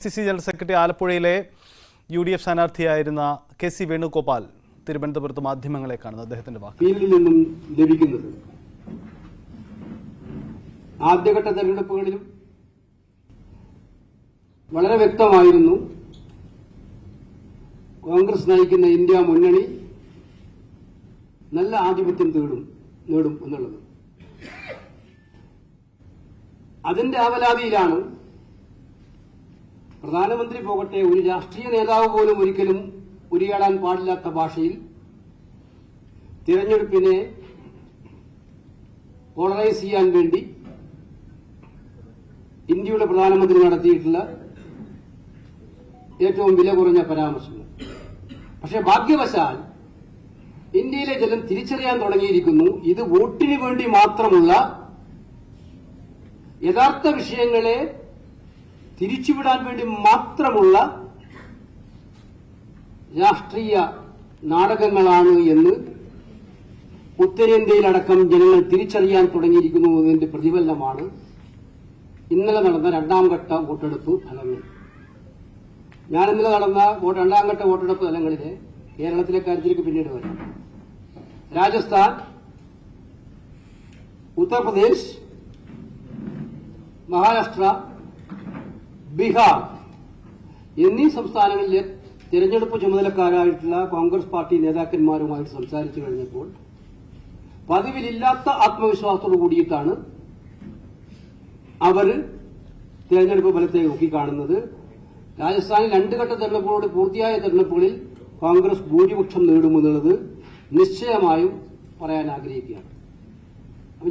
C C general secretary ആലപ്പുഴയിലെ U D F സ്ഥാനാർത്ഥിയായിരുന്ന K C Venugopal തിരുവനന്തപുരത്ത് മാധ്യമങ്ങളെ കാണുന്നത് അദ്ദേഹത്തിന്റെ വാക്ക്. നിന്നും ലഭിക്കുന്നത് ആദ്യഘട്ട തെരഞ്ഞെടുപ്പുകളിലും വളരെ വ്യക്തമായിരുന്നു കോൺഗ്രസ് നയിക്കുന്ന ഇന്ത്യ മുന്നണി നല്ല ആധിപത്യം തേടും നേടും എന്നുള്ളത്. അതിന്റെ ആവലാതിയിലാണ് പ്രധാനമന്ത്രി പോകട്ടെ ഒരു രാഷ്ട്രീയ നേതാവ് പോലും ഒരിക്കലും ഉരിയാടാൻ പാടില്ലാത്ത ഭാഷയിൽ തിരഞ്ഞെടുപ്പിനെ പോളറൈസ് ചെയ്യാൻ വേണ്ടി ഇന്ത്യയുടെ പ്രധാനമന്ത്രി നടത്തിയിട്ടുള്ള ഏറ്റവും വില കുറഞ്ഞ പരാമർശങ്ങൾ. പക്ഷെ ഭാഗ്യവശാൽ ഇന്ത്യയിലെ ജനം തിരിച്ചറിയാൻ തുടങ്ങിയിരിക്കുന്നു ഇത് വോട്ടിന് വേണ്ടി മാത്രമുള്ള യഥാർത്ഥ വിഷയങ്ങളെ തിരിച്ചുവിടാൻ വേണ്ടി മാത്രമുള്ള രാഷ്ട്രീയ നാടകങ്ങളാണ് എന്ന് ഉത്തരേന്ത്യയിലടക്കം ജനങ്ങൾ തിരിച്ചറിയാൻ തുടങ്ങിയിരിക്കുന്നു എന്നതിന്റെ പ്രതിഫലനമാണ് ഇന്നലെ നടന്ന രണ്ടാം ഘട്ട വോട്ടെടുപ്പ് ഫലങ്ങൾ. ഞാൻ ഇന്നലെ നടന്ന രണ്ടാം ഘട്ട വോട്ടെടുപ്പ് ഫലങ്ങളിലെ കേരളത്തിലെ കാര്യത്തിലേക്ക് പിന്നീട് വരാം. രാജസ്ഥാൻ ഉത്തർപ്രദേശ് മഹാരാഷ്ട്ര ബീഹാർ. എന്നീ സംസ്ഥാനങ്ങളിലെ തിരഞ്ഞെടുപ്പ് ചുമതലക്കാരായിട്ടുള്ള കോൺഗ്രസ് പാർട്ടി നേതാക്കന്മാരുമായിട്ട് സംസാരിച്ചു കഴിഞ്ഞപ്പോൾ പതിവിലില്ലാത്ത ആത്മവിശ്വാസത്തോടു കൂടിയിട്ടാണ് അവർ തിരഞ്ഞെടുപ്പ് ഫലത്തെ നോക്കിക്കാണുന്നത്. രാജസ്ഥാനിൽ രണ്ട് ഘട്ട തെരഞ്ഞെടുപ്പോട് പൂർത്തിയായ തെരഞ്ഞെടുപ്പുകളിൽ കോൺഗ്രസ് ഭൂരിപക്ഷം നേടുമെന്നുള്ളത് നിശ്ചയമായും പറയാൻ ആഗ്രഹിക്കുകയാണ്.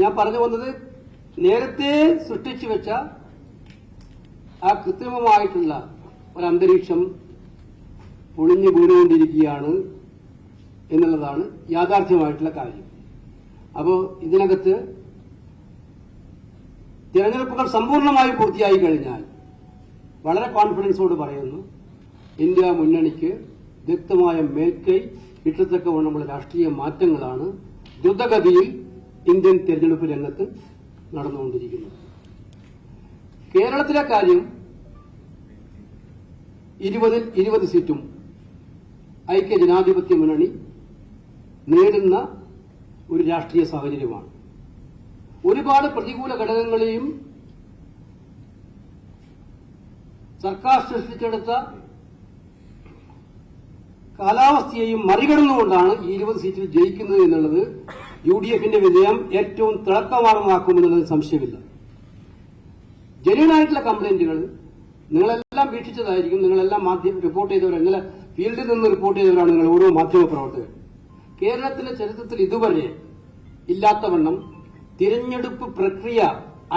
ഞാൻ പറഞ്ഞു വന്നത് നേരത്തെ സൃഷ്ടിച്ചു വെച്ച ആ കൃത്രിമമായിട്ടുള്ള ഒരു അന്തരീക്ഷം പൊളിഞ്ഞു വീണുകൊണ്ടിരിക്കുകയാണ് എന്നുള്ളതാണ് യാഥാർത്ഥ്യമായിട്ടുള്ള കാര്യം. അപ്പോൾ ഇതിനകത്ത് തിരഞ്ഞെടുപ്പുകൾ സമ്പൂർണമായി പൂർത്തിയായി കഴിഞ്ഞാൽ വളരെ കോൺഫിഡൻസോട് പറയുന്നു ഇന്ത്യ മുന്നണിക്ക് വ്യക്തമായ മേൽക്കൈ കിട്ടത്തക്കവണ്ണമുള്ള രാഷ്ട്രീയ മാറ്റങ്ങളാണ് ദ്രുതഗതിയിൽ ഇന്ത്യൻ തെരഞ്ഞെടുപ്പ് രംഗത്ത് നടന്നുകൊണ്ടിരിക്കുന്നത്. കേരളത്തിലെ കാര്യം ഇരുപതിൽ ഇരുപത് സീറ്റും ഐക്യ ജനാധിപത്യ മുന്നണി നേടുന്ന ഒരു രാഷ്ട്രീയ സാഹചര്യമാണ്. ഒരുപാട് പ്രതികൂല ഘടകങ്ങളെയും സർക്കാർ സൃഷ്ടിച്ചെടുത്ത കാലാവസ്ഥയെയും മറികടന്നുകൊണ്ടാണ് ഈ ഇരുപത് സീറ്റിൽ ജയിക്കുന്നത് എന്നുള്ളത് യു ഡി എഫിന്റെ വിജയം ഏറ്റവും തിളക്കമാർന്നമാക്കുമെന്നുള്ളത് സംശയമില്ല. ജനുവനായിട്ടുള്ള കംപ്ലൈന്റുകൾ നിങ്ങളെല്ലാം വീക്ഷിച്ചതായിരിക്കും. നിങ്ങളെല്ലാം മാധ്യമം റിപ്പോർട്ട് ചെയ്തവർ. ഇന്നലെ ഫീൽഡിൽ നിന്ന് റിപ്പോർട്ട് ചെയ്തവരാണ് നിങ്ങൾ ഓരോ മാധ്യമ പ്രവർത്തകർ. കേരളത്തിന്റെ ചരിത്രത്തിൽ ഇതുവരെ ഇല്ലാത്തവണ്ണം തിരഞ്ഞെടുപ്പ് പ്രക്രിയ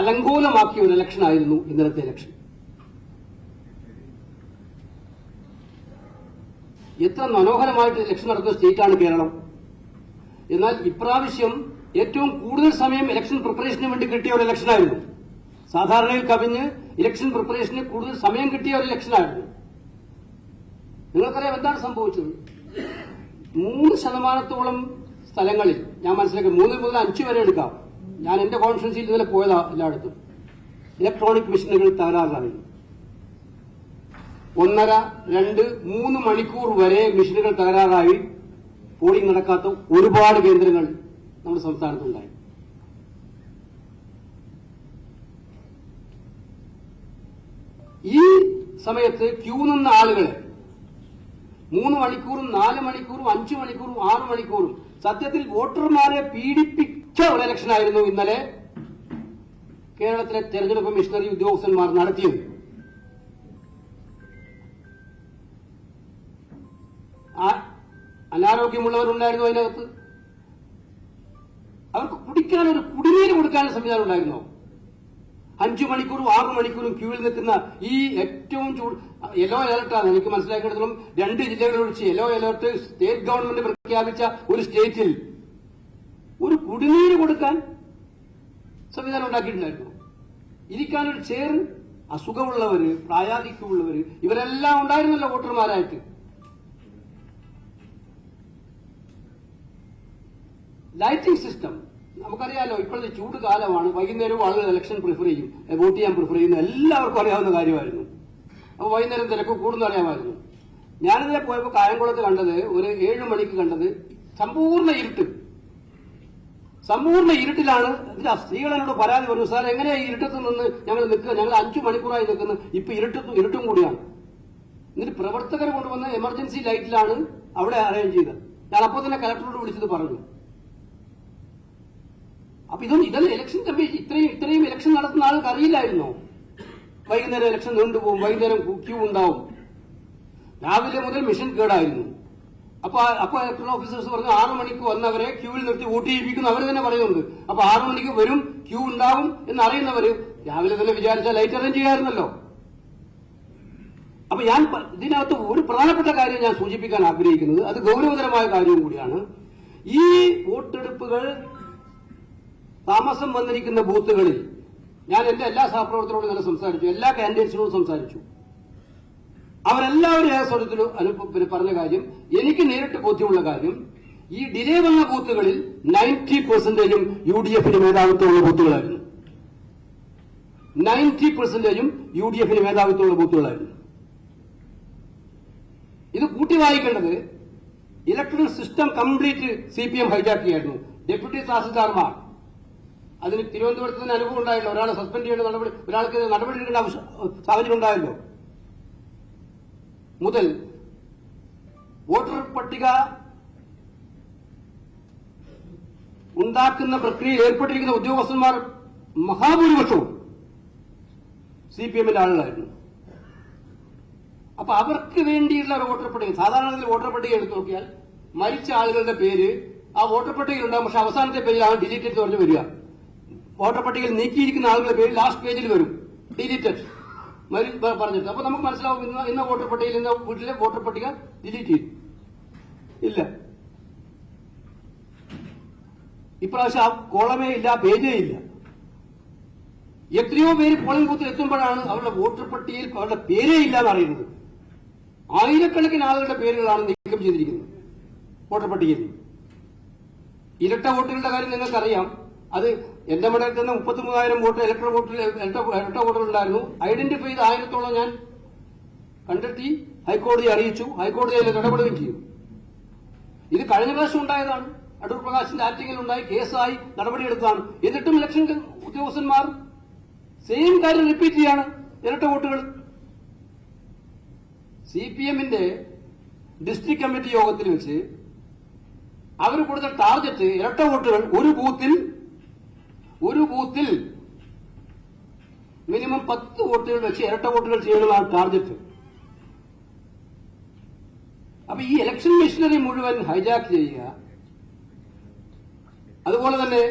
അലങ്കോലമാക്കിയ ഒരു ഇലക്ഷൻ ആയിരുന്നു ഇന്നലത്തെ ഇലക്ഷൻ എത്ര മനോഹരമായിട്ട് ഇലക്ഷൻ നടക്കുന്ന സ്റ്റേറ്റാണ് കേരളം. എന്നാൽ ഇപ്രാവശ്യം ഏറ്റവും കൂടുതൽ സമയം ഇലക്ഷൻ പ്രിപ്പറേഷന് വേണ്ടി കിട്ടിയ ഒരു ഇലക്ഷനായിരുന്നു സാധാരണയിൽ കവിഞ്ഞ് ഇലക്ഷൻ പ്രിപ്പറേഷന് കൂടുതൽ സമയം കിട്ടിയ ഒരു ഇലക്ഷനായിരുന്നു. നിങ്ങൾക്കറിയാം എന്താണ് സംഭവിച്ചത്? മൂന്ന് ശതമാനത്തോളം സ്ഥലങ്ങളിൽ ഞാൻ മനസ്സിലാക്കി മൂന്ന് മുതൽ അഞ്ച് വരെ എടുക്കാം. ഞാൻ എന്റെ കോൺഫറൻസിൽ ഇന്നലെ പോയതാ എല്ലായിടത്തും. ഇലക്ട്രോണിക് മെഷീനുകൾ തകരാറിലായി. ഒന്നര രണ്ട് മൂന്ന് മണിക്കൂർ വരെ മെഷീനുകൾ തകരാറായി. പോളിംഗ് നടക്കാത്ത ഒരുപാട് കേന്ദ്രങ്ങൾ നമ്മുടെ സംസ്ഥാനത്തുണ്ടായി. ഈ സമയത്ത് ക്യൂ നിന്ന ആളുകൾ മൂന്ന് മണിക്കൂറും നാല് മണിക്കൂറും അഞ്ചു മണിക്കൂറും ആറ് മണിക്കൂറും സത്യത്തിൽ വോട്ടർമാരെ പീഡിപ്പിച്ച ഒരു ഇലക്ഷനായിരുന്നു ഇന്നലെ കേരളത്തിലെ തെരഞ്ഞെടുപ്പ് മിഷണറി ഉദ്യോഗസ്ഥന്മാർ നടത്തിയത്. അനാരോഗ്യമുള്ളവരുണ്ടായിരുന്നു അതിനകത്ത്. അവർക്ക് കുടിക്കാൻ ഒരു കുടിനീര് കൊടുക്കാനുള്ള സംവിധാനം ഉണ്ടായിരുന്നോ? അഞ്ചു മണിക്കൂറും ആറു മണിക്കൂറും ക്യൂവിൽ നിൽക്കുന്ന ഈ ഏറ്റവും ചൂട് യെല്ലോ അലർട്ടാണ് എനിക്ക് മനസ്സിലാക്കിയിടത്തോളം രണ്ട് ജില്ലകൾ ഒഴിച്ച് യെല്ലോ അലർട്ട് സ്റ്റേറ്റ് ഗവൺമെന്റ് പ്രഖ്യാപിച്ച ഒരു സ്റ്റേറ്റിൽ ഒരു കുടിനീര് കൊടുക്കാൻ സംവിധാനം ഉണ്ടാക്കിയിട്ടുണ്ടായിരുന്നു. ഇരിക്കാനൊരു ചെയർ അസുഖമുള്ളവര് പ്രായാധിക്യമുള്ളവര് ഇവരെല്ലാം ഉണ്ടായിരുന്നല്ലോ വോട്ടർമാരായിട്ട്. ലൈറ്റിംഗ് സിസ്റ്റം നമുക്കറിയാലോ ഇപ്പോഴത്തെ ചൂട് കാലമാണ്. വൈകുന്നേരവും ആളുകൾ ഇലക്ഷൻ പ്രിഫർ ചെയ്യും. വോട്ട് ചെയ്യാൻ പ്രിഫർ ചെയ്യുന്ന. എല്ലാവർക്കും അറിയാവുന്ന കാര്യമായിരുന്നു. അപ്പോൾ വൈകുന്നേരം തിരക്ക് കൂടുന്ന അറിയാമായിരുന്നു. ഞാനിതിനെ പോയപ്പോൾ കായംകുളത്ത് കണ്ടത് ഒരു ഏഴ് മണിക്ക് കണ്ടത് സമ്പൂർണ ഇരുട്ട്. സമ്പൂർണ ഇരുട്ടിലാണ് ഇതിന്റെ സ്ത്രീകൾ എന്നോട് പരാതി പറഞ്ഞു സാർ എങ്ങനെയാ ഇരുട്ടത്ത് നിന്ന് ഞങ്ങൾ നിൽക്കുക ഞങ്ങൾ അഞ്ചു മണിക്കൂറായി നിൽക്കുന്നു. ഇപ്പൊ ഇരുട്ടും ഇരുട്ടും കൂടിയാണ്. എന്നിട്ട് പ്രവർത്തകർ കൊണ്ടുവന്ന് എമർജൻസി ലൈറ്റിലാണ് അവിടെ അറേഞ്ച് ചെയ്തത്. ഞാൻ അപ്പോൾ തന്നെ കലക്ടറോട് വിളിച്ചത് പറഞ്ഞു. അപ്പൊ ഇതൊന്നും ഇതല്ല ഇലക്ഷൻ കമ്മീഷൻ ഇത്രയും ഇത്രയും ഇലക്ഷൻ നടത്തുന്ന ആൾക്ക് അറിയില്ലായിരുന്നോ? വൈകുന്നേരം ഇലക്ഷൻ നീണ്ടുപോകും വൈകുന്നേരം ക്യൂ ഉണ്ടാവും. രാവിലെ മുതൽ മെഷീൻ കേടായിരുന്നു. അപ്പൊ അപ്പൊ ഇലക്ട്രൽ ഓഫീസേഴ്സ് പറഞ്ഞു ആറു മണിക്ക് വന്നവരെ ക്യൂവിൽ നിർത്തി വോട്ട് ചെയ്യിപ്പിക്കുന്നു. അവർ തന്നെ പറയുന്നുണ്ട്. അപ്പൊ ആറു മണിക്ക് വരും ക്യൂ ഉണ്ടാവും എന്ന് അറിയുന്നവര് രാവിലെ തന്നെ വിചാരിച്ചാൽ ലൈറ്റ് അറേഞ്ച് ചെയ്യാറുണ്ടല്ലോ അപ്പൊ ഞാൻ ഇതിനകത്ത് ഒരു പ്രധാനപ്പെട്ട കാര്യം ഞാൻ സൂചിപ്പിക്കാൻ ആഗ്രഹിക്കുന്നത് അത് ഗൗരവതരമായ കാര്യവും കൂടിയാണ്. ഈ വോട്ടെടുപ്പുകൾ താമസം വന്നിരിക്കുന്ന ബൂത്തുകളിൽ ഞാൻ എന്റെ എല്ലാ സഹപ്രവർത്തകരോടും തന്നെ സംസാരിച്ചു എല്ലാ കാൻഡിഡേറ്റ്സിനോടും സംസാരിച്ചു. അവരെല്ലാവരും ഏകസ്വരത്തിൽ അനുഭവ പറഞ്ഞ കാര്യം എനിക്ക് നേരിട്ട് ബോധ്യമുള്ള കാര്യം ഈ ഡിലേ വന്ന ബൂത്തുകളിൽ നയന്റി പെർസെന്റേജും യു ഡി എഫിന് മേധാവിത്വമുള്ള ബൂത്തുകളായിരുന്നു. നയന്റി പെർസെന്റേജും യു ഡി എഫിന് മേധാവിത്വമുള്ള ബൂത്തുകളായിരുന്നു. ഇത് കൂട്ടി വായിക്കേണ്ടത് electric system complete C P M ഹൈജാക്കിയായിരുന്നു deputy തഹസിൽദാർമാർ അതിന് തിരുവനന്തപുരത്ത് നിന്ന് അനുഭവം ഉണ്ടായല്ലോ. ഒരാളെ സസ്പെൻഡ് ചെയ്യേണ്ട നടപടി ഒരാൾക്ക് നടപടി എടുക്കേണ്ട ആവശ്യം സാഹചര്യം ഉണ്ടായല്ലോ. മുതൽ വോട്ടർ പട്ടിക ഉണ്ടാക്കുന്ന പ്രക്രിയയിൽ ഏർപ്പെട്ടിരിക്കുന്ന ഉദ്യോഗസ്ഥന്മാർ മഹാഭൂരിപക്ഷവും സി പി എമ്മിന്റെ ആളുകളായിരുന്നു. അപ്പൊ അവർക്ക് വേണ്ടിയുള്ള ഒരു വോട്ടർ പട്ടിക സാധാരണ വോട്ടർ പട്ടിക എടുത്തു നോക്കിയാൽ മരിച്ച ആളുകളുടെ പേര് ആ വോട്ടർ പട്ടികയിൽ ഉണ്ടാകും പക്ഷെ അവസാനത്തെ പേരിൽ ആ ഡിജിറ്റ് എടുത്ത് പറഞ്ഞു വരിക. വോട്ടർ പട്ടികയിൽ നീക്കിയിരിക്കുന്ന ആളുകളുടെ പേര് ലാസ്റ്റ് പേജിൽ വരും. ഡിലീറ്റഡ് പറഞ്ഞിട്ട്. അപ്പൊ നമുക്ക് മനസ്സിലാവും ഇന്ന് ഇന്ന വോട്ടർ പട്ടികയിൽ ഇന്ന വീട്ടിലെ വോട്ടർ പട്ടിക ഡിലീറ്റ് ചെയ്തു. ഇല്ല. ഇപ്രാവശ്യം ആ കോളമേ ഇല്ല പേജേ ഇല്ല. എത്രയോ പേര് പോളിംഗ് ബൂത്തിൽ എത്തുമ്പോഴാണ് അവരുടെ വോട്ടർ പട്ടികയിൽ അവരുടെ പേരേ ഇല്ല എന്നറിയുന്നത്. ആയിരക്കണക്കിന് ആളുകളുടെ പേരുകളാണ് നീക്കം ചെയ്തിരിക്കുന്നത് വോട്ടർ പട്ടികയിൽ. ഇരട്ട വോട്ടുകളുടെ കാര്യം നിങ്ങൾക്കറിയാം. അത് എന്റെ മണ്ഡലത്തിൽ നിന്ന് മുപ്പത്തി മൂവായിരം വോട്ട് ഇലക്ട്രൽ വോട്ടിൽ ഇരട്ട വോട്ടുകളുണ്ടായിരുന്നു ഐഡന്റിഫൈ ചെയ്ത ആയിരത്തോളം ഞാൻ കണ്ടെത്തി ഹൈക്കോടതിയെ അറിയിച്ചു. ഹൈക്കോടതി അതിൽ ഇടപെടുകയും ചെയ്തു. ഇത് കഴിഞ്ഞ പ്രാവശ്യം ഉണ്ടായതാണ്. അടൂർ പ്രകാശിന്റെ ആറ്റിങ്ങിൽ ഉണ്ടായി കേസായി നടപടിയെടുത്തതാണ്. എന്നിട്ടും ഇലക്ഷൻ ഉദ്യോഗസ്ഥന്മാർ സെയിം കാര്യം റിപ്പീറ്റ് ചെയ്യാണ്. ഇരട്ട വോട്ടുകൾ. സി പി എമ്മിന്റെ ഡിസ്ട്രിക്ട് കമ്മിറ്റി യോഗത്തിൽ വെച്ച് അവർ കൊടുത്ത ടാർഗറ്റ് ഇരട്ട വോട്ടുകൾ ഒരു ബൂത്തിൽ ഒരു ബൂത്തിൽ മിനിമം പത്ത് വോട്ടുകൾ വെച്ച് ഇരട്ട വോട്ടുകൾ ചെയ്യണമെന്നാണ് ടാർഗറ്റ് അപ്പൊ ഈ ഇലക്ഷൻ മെഷീനറി മുഴുവൻ ഹൈജാക്ക് ചെയ്യുക. അതുപോലെ തന്നെ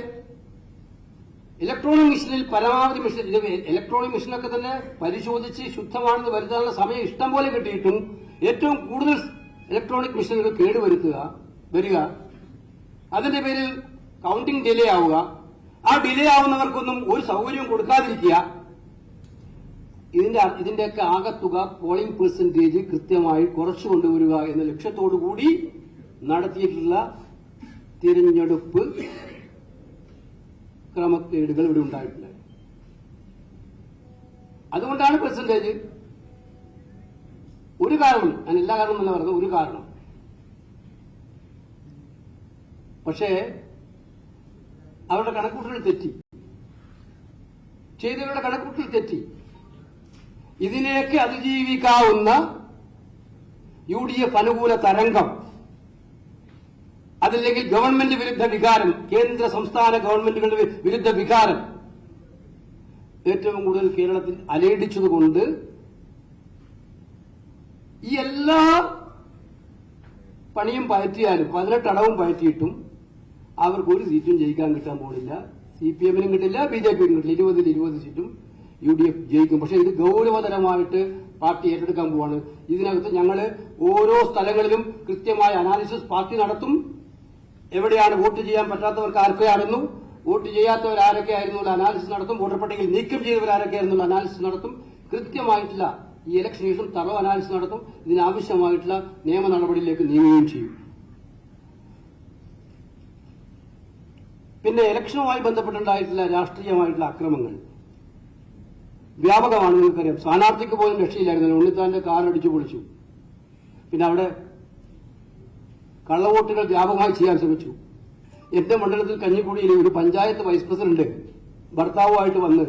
ഇലക്ട്രോണിക് മെഷീനിൽ പരമാവധി മെഷീൻ ഇലക്ട്രോണിക് മെഷീനൊക്കെ തന്നെ പരിശോധിച്ച് ശുദ്ധമാണെന്ന് വരുത്താനുള്ള സമയം ഇഷ്ടം പോലെ കിട്ടിയിട്ടും ഏറ്റവും കൂടുതൽ ഇലക്ട്രോണിക് മെഷീനുകൾ കേടുവരുത്തുക വരിക. അതിന്റെ പേരിൽ കൗണ്ടിംഗ് ഡിലേ ആവുക. ആ ഡിലേ ആവുന്നവർക്കൊന്നും ഒരു സൗകര്യവും കൊടുക്കാതിരിക്കുക. ഇതിന്റെ ഇതിന്റെയൊക്കെ ആകത്തുക പോളിംഗ് പെർസെന്റേജ് കൃത്യമായി കുറച്ചു കൊണ്ടുവരിക എന്ന ലക്ഷ്യത്തോടു കൂടി നടത്തിയിട്ടുള്ള തിരഞ്ഞെടുപ്പ് ക്രമക്കേടുകൾ ഇവിടെ ഉണ്ടായിട്ടുണ്ട്. അതുകൊണ്ടാണ് പെർസെന്റേജ് ഒരു കാരണം ഞാൻ എല്ലാ കാരണവും എന്നല്ല പറഞ്ഞത് ഒരു കാരണം. പക്ഷേ അവരുടെ കണക്കൂട്ടൽ തെറ്റി. ചെയ്തവരുടെ കണക്കൂട്ടൽ തെറ്റി. ഇതിനെയൊക്കെ അതിജീവിക്കാവുന്ന യു ഡി എഫ് അനുകൂല തരംഗം അതല്ലെങ്കിൽ ഗവൺമെന്റ് വിരുദ്ധ വികാരം കേന്ദ്ര സംസ്ഥാന ഗവൺമെന്റുകളുടെ വിരുദ്ധ വികാരം. ഏറ്റവും കൂടുതൽ കേരളത്തിൽ അലയടിച്ചതുകൊണ്ട് ഈ എല്ലാ പണിയും പയറ്റിയാലും പതിനെട്ടടവും പയറ്റിയിട്ടും അവർക്ക് ഒരു സീറ്റും ജയിക്കാൻ കിട്ടാൻ പോകുന്നില്ല സി പി എമ്മിനും കിട്ടില്ല ബി ജെ പിക്കും കിട്ടില്ല. ഇരുപതിൽ ഇരുപത് സീറ്റും യു ഡി എഫ് ജയിക്കും. പക്ഷെ ഇത് ഗൗരവതരമായിട്ട് പാർട്ടി ഏറ്റെടുക്കാൻ പോവാണ്. ഇതിനകത്ത് ഞങ്ങൾ ഓരോ സ്ഥലങ്ങളിലും കൃത്യമായ അനാലിസിസ് പാർട്ടി നടത്തും. എവിടെയാണ് വോട്ട് ചെയ്യാൻ പറ്റാത്തവർക്ക് ആർക്കെയാണെന്നും വോട്ട് ചെയ്യാത്തവർ ആരൊക്കെയായിരുന്നു അനാലിസിസ് നടത്തും. വോട്ടർ പട്ടികയിൽ നീക്കം ചെയ്തവർ ആരൊക്കെയായിരുന്നു അനാലിസിസ് നടത്തും. കൃത്യമായിട്ടുള്ള ഈ ഇലക്ഷൻ ശേഷം തറവ് അനാലിസിസ് നടത്തും. ഇതിനാവശ്യമായിട്ടുള്ള നിയമ നടപടിയിലേക്ക് നീങ്ങുകയും ചെയ്യും. പിന്നെ ഇലക്ഷനുമായി ബന്ധപ്പെട്ടുണ്ടായിട്ടുള്ള രാഷ്ട്രീയമായിട്ടുള്ള അക്രമങ്ങൾ. വ്യാപകമാണ് നിങ്ങൾക്കറിയാം. സ്ഥാനാർത്ഥിക്ക് പോലും രക്ഷയില്ലായിരുന്നു. ഉണ്ണിത്താന്റെ കാറടിച്ചു പൊളിച്ചു. പിന്നെ അവിടെ കള്ളവോട്ടുകൾ വ്യാപകമായി ചെയ്യാൻ ശ്രമിച്ചു. എന്റെ മണ്ഡലത്തിൽ കഞ്ഞിക്കുടിയിൽ ഒരു പഞ്ചായത്ത് വൈസ് പ്രസിഡന്റ് ഭർത്താവുമായിട്ട് വന്ന്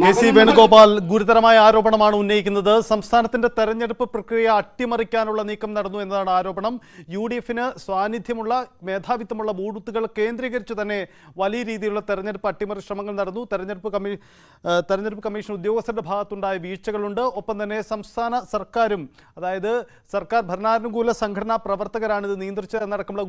കെ സി വേണുഗോപാൽ ഗുരുതരമായ ആരോപണമാണ് ഉന്നയിക്കുന്നത്. സംസ്ഥാനത്തിന്റെ തെരഞ്ഞെടുപ്പ് പ്രക്രിയ അട്ടിമറിക്കാനുള്ള നീക്കം നടന്നു എന്നതാണ് ആരോപണം. യു ഡി എഫിന് സാന്നിധ്യമുള്ള മേധാവിത്വമുള്ള ബൂത്തുകൾ കേന്ദ്രീകരിച്ചു തന്നെ വലിയ രീതിയിലുള്ള തെരഞ്ഞെടുപ്പ് അട്ടിമറി ശ്രമങ്ങൾ നടന്നു. തെരഞ്ഞെടുപ്പ് കമ്മീ തെരഞ്ഞെടുപ്പ് കമ്മീഷൻ ഉദ്യോഗസ്ഥരുടെ ഭാഗത്തുണ്ടായ വീഴ്ചകളുണ്ട്. ഒപ്പം തന്നെ സംസ്ഥാന സർക്കാരും അതായത് സർക്കാർ ഭരണാനുകൂല സംഘടനാ പ്രവർത്തകരാണ് ഇത് നിയന്ത്രിച്ചതെന്നടക്കമുള്ള